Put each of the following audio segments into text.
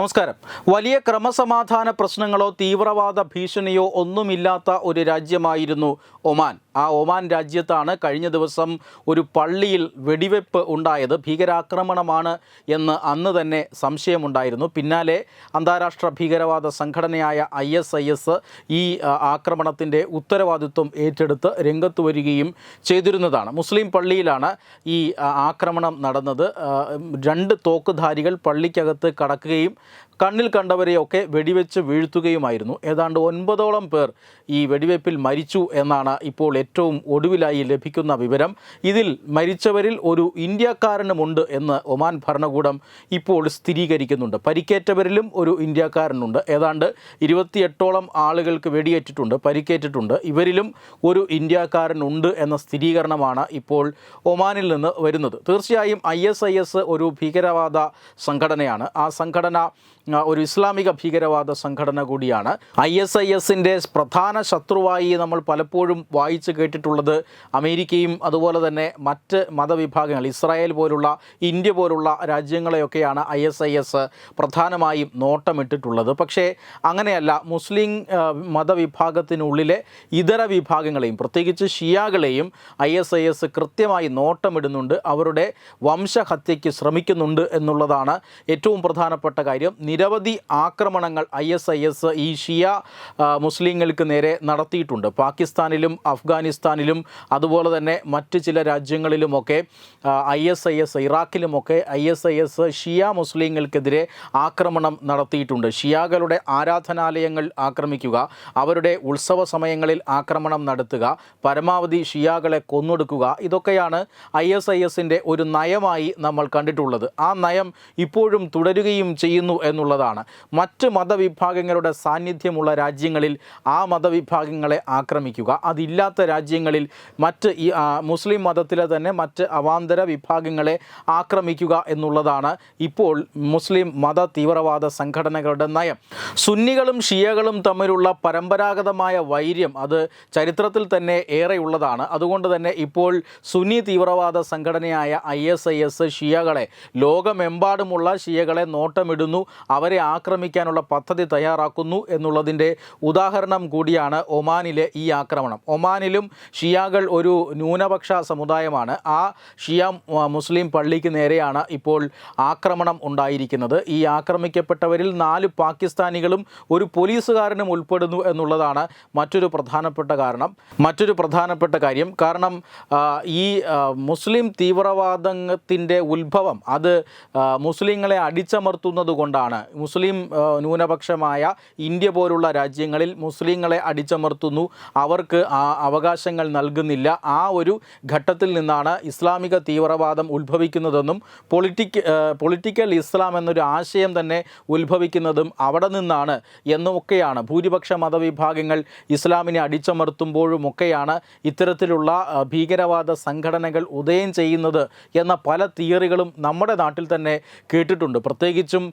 നമസ്കാരം. വലിയ ക്രമസമാധാന പ്രശ്നങ്ങളോ തീവ്രവാദ ഭീഷണിയോ ഒന്നുമില്ലാത്ത ഒരു രാജ്യമായിരുന്നു ഒമാൻ. ആ ഒമാൻ രാജ്യത്താണ് കഴിഞ്ഞ ദിവസം ഒരു പള്ളിയിൽ വെടിവെപ്പ് ഉണ്ടായത്. ഭീകരാക്രമണമാണ് എന്ന് അന്ന് തന്നെ സംശയമുണ്ടായിരുന്നു. പിന്നാലെ അന്താരാഷ്ട്ര ഭീകരവാദ സംഘടനയായ ഐ എസ് ഐ എസ് ഈ ആക്രമണത്തിന്റെ ഉത്തരവാദിത്വം ഏറ്റെടുത്ത് രംഗത്ത് വരികയും ചെയ്തിരുന്നതാണ്. മുസ്ലിം പള്ളിയിലാണ് ഈ ആക്രമണം നടന്നത്. രണ്ട് തോക്കുധാരികൾ പള്ളിക്കകത്ത് കടക്കുകയും കണ്ണിൽ കണ്ടവരെയൊക്കെ വെടിവെച്ച് വീഴ്ത്തുകയുമായിരുന്നു. ഏതാണ്ട് ഒൻപതോളം പേർ ഈ വെടിവെപ്പിൽ മരിച്ചു എന്നാണ് ഇപ്പോൾ ഏറ്റവും ഒടുവിലായി ലഭിക്കുന്ന വിവരം. ഇതിൽ മരിച്ചവരിൽ ഒരു ഇന്ത്യക്കാരനുമുണ്ട് എന്ന് ഒമാൻ ഭരണകൂടം ഇപ്പോൾ സ്ഥിരീകരിക്കുന്നുണ്ട്. പരിക്കേറ്റവരിലും ഒരു ഇന്ത്യക്കാരനുണ്ട്. ഏതാണ്ട് ഇരുപത്തിയെട്ടോളം ആളുകൾക്ക് വെടിയേറ്റിട്ടുണ്ട് പരിക്കേറ്റിട്ടുണ്ട്. ഇവരിലും ഒരു ഇന്ത്യക്കാരനുണ്ട് എന്ന സ്ഥിരീകരണമാണ് ഇപ്പോൾ ഒമാനിൽ നിന്ന് വരുന്നത്. തീർച്ചയായും ഐ എസ് ഐ എസ് ഒരു ഭീകരവാദ സംഘടനയാണ്. ആ സംഘടന ഒരു ഇസ്ലാമിക ഭീകരവാദ സംഘടന കൂടിയാണ്. ഐ എസ് ഐ എസിന്റെ പ്രധാന ശത്രുവായി നമ്മൾ പലപ്പോഴും വായിച്ച് കേട്ടിട്ടുള്ളത് അമേരിക്കയും അതുപോലെ തന്നെ മറ്റ് മതവിഭാഗങ്ങൾ ഇസ്രായേൽ പോലുള്ള ഇന്ത്യ പോലുള്ള രാജ്യങ്ങളെയൊക്കെയാണ് ഐ എസ് ഐ എസ് പ്രധാനമായും നോട്ടമിട്ടിട്ടുള്ളത്. പക്ഷേ അങ്ങനെയല്ല മുസ്ലിം മതവിഭാഗത്തിനുള്ളിലെ ഇതര വിഭാഗങ്ങളെയും പ്രത്യേകിച്ച് ഷിയാകളെയും ഐ എസ് ഐ എസ് കൃത്യമായി നോട്ടമിടുന്നുണ്ട്. അവരുടെ വംശഹത്യയ്ക്ക് ശ്രമിക്കുന്നുണ്ട് എന്നുള്ളതാണ് ഏറ്റവും പ്രധാനപ്പെട്ട കാര്യം. നിരവധി ആക്രമണങ്ങൾ ഐ എസ് ഐ എസ് ഈ ഷിയ മുസ്ലിങ്ങൾക്ക് നേരെ നടത്തിയിട്ടുണ്ട്. പാകിസ്ഥാനിലും അഫ്ഗാനിസ്ഥാനിലും അതുപോലെ തന്നെ മറ്റ് ചില രാജ്യങ്ങളിലുമൊക്കെ ഐ എസ് ഐ എസ് ഇറാഖിലുമൊക്കെ ഐ എസ് ഐ എസ് ഷിയ മുസ്ലിങ്ങൾക്കെതിരെ ആക്രമണം നടത്തിയിട്ടുണ്ട്. ഷിയാകളുടെ ആരാധനാലയങ്ങൾ ആക്രമിക്കുക അവരുടെ ഉത്സവ സമയങ്ങളിൽ ആക്രമണം നടത്തുക പരമാവധി ഷിയാകളെ കൊന്നൊടുക്കുക ഇതൊക്കെയാണ് ഐ എസ് ഐ എസിന്റെ ഒരു നയമായി നമ്മൾ കണ്ടിട്ടുള്ളത്. ആ നയം ഇപ്പോഴും തുടരുകയും ചെയ്യുന്നു എന്നുള്ളതാണ്. മറ്റ് മതവിഭാഗങ്ങളുടെ സാന്നിധ്യമുള്ള രാജ്യങ്ങളിൽ ആ മതവിഭാഗങ്ങളെ ആക്രമിക്കുക. അതില്ലാത്ത രാജ്യങ്ങളിൽ മറ്റ് ഈ മുസ്ലിം മതത്തിലെ തന്നെ മറ്റ് അവാന്തര വിഭാഗങ്ങളെ ആക്രമിക്കുക എന്നുള്ളതാണ് ഇപ്പോൾ മുസ്ലിം മത തീവ്രവാദ സംഘടനകളുടെ നയം. സുന്നികളും ഷിയകളും തമ്മിലുള്ള പരമ്പരാഗതമായ വൈര്യം അത് ചരിത്രത്തിൽ തന്നെ ഏറെയുള്ളതാണ്. അതുകൊണ്ട് തന്നെ ഇപ്പോൾ സുന്നി തീവ്രവാദ സംഘടനയായ ഐ എസ് ഐ എസ് ഷിയകളെ ലോകമെമ്പാടുമുള്ള ഷിയകളെ നോട്ടമിടുന്നു. അവരെ ആക്രമിക്കാനുള്ള പദ്ധതി തയ്യാറാക്കുന്നു എന്നുള്ളതിന്റെ ഉദാഹരണം കൂടിയാണ് ഒമാനിലെ ഈ ആക്രമണം. ഒമാനിലും ഷിയാകൾ ഒരു ന്യൂനപക്ഷ സമുദായമാണ്. ആ ഷിയ മുസ്ലിം പള്ളിക്ക് നേരെയാണ് ഇപ്പോൾ ആക്രമണം ഉണ്ടായിരിക്കുന്നത്. ഈ ആക്രമിക്കപ്പെട്ടവരിൽ നാല് പാകിസ്ഥാനികളും ഒരു പോലീസുകാരനും ഉൾപ്പെടുന്നു എന്നുള്ളതാണ് മറ്റൊരു പ്രധാനപ്പെട്ട കാരണം. മറ്റൊരു പ്രധാനപ്പെട്ട കാര്യം കാരണം ഈ മുസ്ലിം തീവ്രവാദത്തിന്റെ ഉത്ഭവം അത് മുസ്ലിങ്ങളെ അടിച്ചമർത്തുന്നത് കൊണ്ടാണ്. മുസ്ലിം ന്യൂനപക്ഷമായ ഇന്ത്യ പോലുള്ള രാജ്യങ്ങളിൽ മുസ്ലിങ്ങളെ അടിച്ചമർത്തുന്നു. അവർക്ക് ആ അവകാശങ്ങൾ നൽകുന്നില്ല. ആ ഒരു ഘട്ടത്തിൽ നിന്നാണ് ഇസ്ലാമിക തീവ്രവാദം ഉത്ഭവിക്കുന്നതെന്നും പൊളിറ്റിക് പൊളിറ്റിക്കൽ ഇസ്ലാം എന്നൊരു ആശയം തന്നെ ഉത്ഭവിക്കുന്നതും അവിടെ നിന്നാണ് എന്നൊക്കെയാണ്. ഭൂരിപക്ഷ മതവിഭാഗങ്ങൾ ഇസ്ലാമിനെ അടിച്ചമർത്തുമ്പോഴുമൊക്കെയാണ് ഇത്തരത്തിലുള്ള ഭീകരവാദ സംഘടനകൾ ഉദയം ചെയ്യുന്നത് എന്ന പല തിയറികളും നമ്മുടെ നാട്ടിൽ തന്നെ കേട്ടിട്ടുണ്ട്. പ്രത്യേകിച്ചും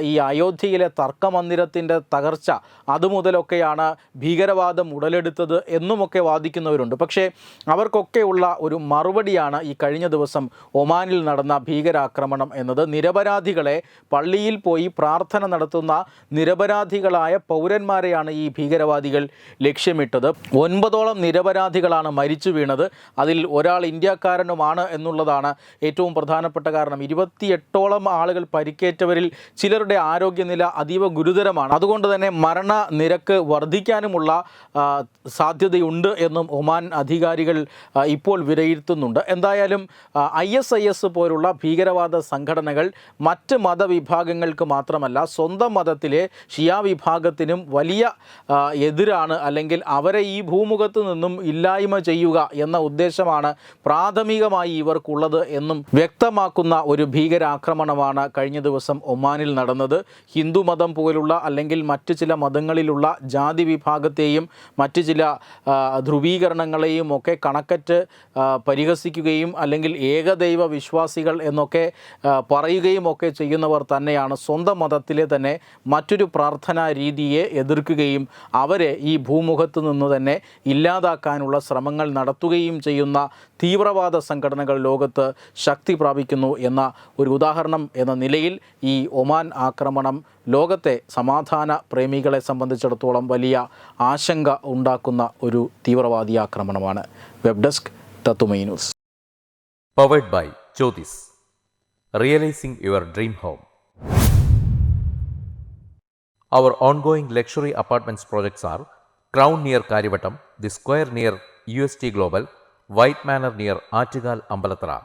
ഈ അയോധ്യയിലെ തർക്കമന്ദിരത്തിന്റെ തകർച്ച അതുമുതലൊക്കെയാണ് ഭീകരവാദം ഉടലെടുത്തത് എന്നുമൊക്കെ വാദിക്കുന്നവരുണ്ട്. പക്ഷേ അവർക്കൊക്കെയുള്ള ഒരു മറുപടിയാണ് ഈ കഴിഞ്ഞ ദിവസം ഒമാനിൽ നടന്ന ഭീകരാക്രമണം എന്നത്. നിരപരാധികളെ പള്ളിയിൽ പോയി പ്രാർത്ഥന നടത്തുന്ന നിരപരാധികളായ പൗരന്മാരെയാണ് ഈ ഭീകരവാദികൾ ലക്ഷ്യമിട്ടത്. ഒൻപതോളം നിരപരാധികളാണ് മരിച്ചു വീണത്. അതിൽ ഒരാൾ ഇന്ത്യക്കാരനുമാണ് എന്നുള്ളതാണ് ഏറ്റവും പ്രധാനപ്പെട്ട കാരണം. ഇരുപത്തിയെട്ടോളം ആളുകൾ പരിക്കേറ്റവരിൽ ചിലരുടെ ആരോഗ്യനില അതീവ ഗുരുതരമാണ്. അതുകൊണ്ട് തന്നെ മരണ നിരക്ക് വർദ്ധിക്കാനുമുള്ള സാധ്യതയുണ്ട് എന്നും ഒമാൻ അധികാരികൾ ഇപ്പോൾ വിലയിരുത്തുന്നുണ്ട്. എന്തായാലും ഐ എസ് ഐ എസ് പോലുള്ള ഭീകരവാദ സംഘടനകൾ മറ്റ് മതവിഭാഗങ്ങൾക്ക് മാത്രമല്ല സ്വന്തം മതത്തിലെ ഷിയാ വിഭാഗത്തിനും വലിയ എതിരാണ് അല്ലെങ്കിൽ അവരെ ഈ ഭൂമുഖത്ത് നിന്നും ഇല്ലായ്മ ചെയ്യുക എന്ന ഉദ്ദേശമാണ് പ്രാഥമികമായി ഇവർക്കുള്ളത് എന്നും വ്യക്തമാക്കുന്ന ഒരു ഭീകരാക്രമണമാണ് കഴിഞ്ഞ ദിവസം ഒമാനിൽ നടന്നത്. ഹിന്ദു മതം പോലുള്ള അല്ലെങ്കിൽ മറ്റ് ചില മതങ്ങളിലുള്ള ജാതി വിഭാഗത്തെയും മറ്റ് ചില ധ്രുവീകരണങ്ങളെയും ഒക്കെ കണക്കറ്റ് ആ, പരിഹസിക്കുകയും അല്ലെങ്കിൽ ഏകദൈവ വിശ്വാസികൾ എന്നൊക്കെ പറയുകയും ഒക്കെ ചെയ്യുന്നവർ തന്നെയാണ് സ്വന്തം മതത്തിലെ തന്നെ മറ്റൊരു പ്രാർത്ഥനാ രീതിയെ എതിർക്കുകയും അവരെ ഈ ഭൂമുഖത്ത് നിന്ന് തന്നെ ഇല്ലാതാക്കാനുള്ള ശ്രമങ്ങൾ നടത്തുകയും ചെയ്യുന്ന തീവ്രവാദ സംഘടനകൾ ലോകത്ത് ശക്തി പ്രാപിക്കുന്നു എന്ന ഒരു ഉദാഹരണം എന്ന നിലയിൽ ഈ ഒമാൻ ആക്രമണം ലോകത്തെ സമാധാന പ്രേമികളെ സംബന്ധിച്ചിടത്തോളം വലിയ ആശങ്ക ഉണ്ടാക്കുന്ന ഒരു തീവ്രവാദി ആക്രമണമാണ് വെബ് ഡെസ്ക് തത്തുമൈ news Powered by Jyotis. Realizing your dream home. Our ongoing luxury apartments projects are Crown near Karivattam, The Square near UST Global, White Manor near Achigal Ambalatra,